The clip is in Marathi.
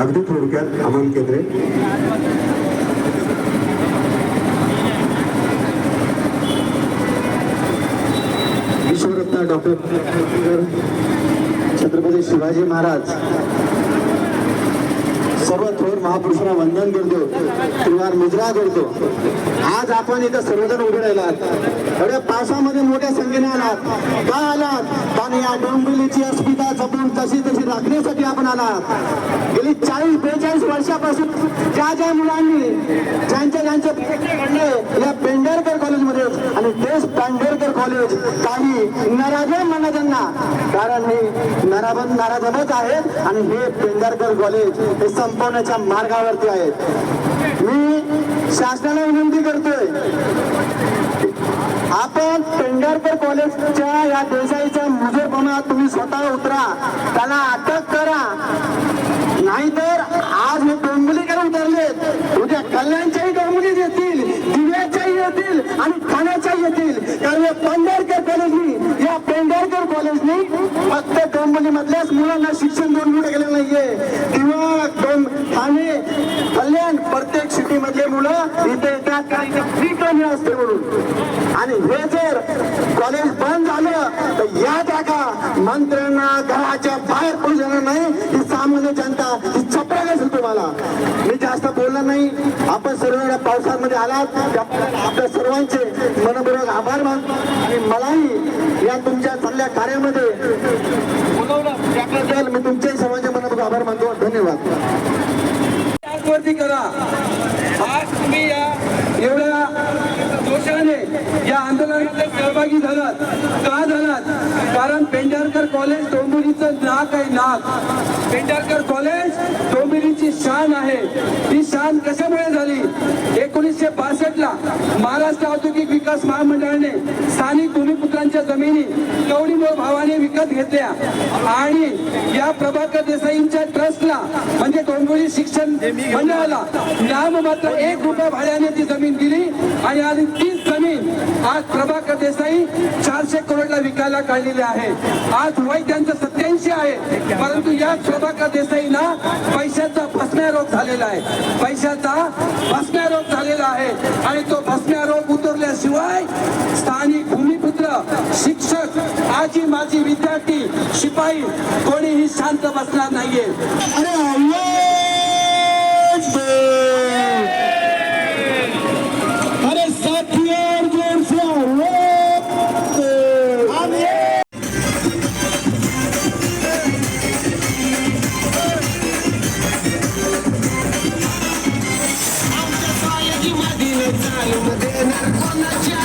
अगदी थोडक्यात अमन केंद्रे विश्वरत्न डॉक्टर छत्रपती शिवाजी महाराज. सर्व थोर महापुरुषांना वंदन करतो. त्रिवार मुजरा करतो. आज आपण इथं सर्वजण उभे राहिलात. एवढ्या पावसामध्ये मोठ्या संख्येने आलात. का आलात? पण या डोंबिवलीची अस्मिता जपून तशी तशी राखण्यासाठी आपण आलात. गेली चाळीस बेचाळीस वर्षापासून ज्या ज्या मुलांनी ज्यांच्या ज्यांचे घडले या पेंढारकर कॉलेजमध्ये आणि तेच इंजिनियर कॉलेज काही नराधम म्हणा त्यांना कारण हे नराबन नाराजमच आहेत आणि हे पेंढारकर कॉलेज हे संपवण्याच्या मार्गावरती आहेत. मी शासनाला विनंती करतोय आपण पेंढारकर कॉलेजच्या या देसाईच्या मुजरपणा तुम्ही स्वतः उतरा त्याला अटक करा. नाहीतर आज हे डोंबिवलीकडे उतरलेत उद्या कल्याणच्याही डोंबिवली येतील दिव्याच्याही येतील आणि ठाण्याच्याही येतील कारण या पेंढारकर कॉलेजनी या पेंढारकर कॉलेजनी फक्त डोंबिवली मधल्याच मुलांना शिक्षण देऊन मुलं गेलं नाहीये. किंवा ठाणे कल्याण प्रत्येक सिटी मधले मुलं इथे येतात. फ्री कमी असते म्हणून. आणि हे जर कॉलेज बंद झालं तर या जागा मंत्र्यांना घराच्या जास्त नाही. आपण सर्व या पावसामध्ये आलात. आपल्या सर्वांचे मनपूर्वक आभार मानतो आणि मलाही या तुमच्या चांगल्या कार्यामध्ये त्याबद्दल मी तुमच्याही सर्वांचे मनपूर्वक आभार मानतो. धन्यवाद. करा. आज तुम्ही या एवढ्या जोशाने या आंदोलनामध्ये सहभागी झालात. का झालात? कारण पेंढारकर कॉलेज डोंबिवलीचं नाक आहे नाक. पेंढार कॉलेज डोंबिवलीची शान आहे ही शान कशामुळे झाली. एकोणीसशे बासष्ट ला महाराष्ट्र औद्योगिक विकास महामंडळाने स्थानिक भूमिपुत्रांच्या जमिनी कवडीमोल भावाने विकत घेतल्या. आणि या प्रभाकर देसाईंच्या ट्रस्टला म्हणजे डोंबिवली शिक्षण मंडळाला नाममात्र एक रुपया भाड्याने ती जमीन दिली. आणि आज तीच जमीन आज प्रभाकर देसाई चारशे करोडला विकायला काढलेली आहे. आज वय त्यांचं सत्याऐंशी आहे. परंतु या प्रभाकर देसाईंना पैशाचा भस्म्या रोग झालेला आहे. पैशाचा भस्म्या रोग झालेला आहे आणि तो भस्म्या रोग उतरल्याशिवाय स्थानिक भूमिपुत्र शिक्षक आजी माजी विद्यार्थी शिपाई कोणीही शांत बसणार नाहीये. अरे I'm a dinner on a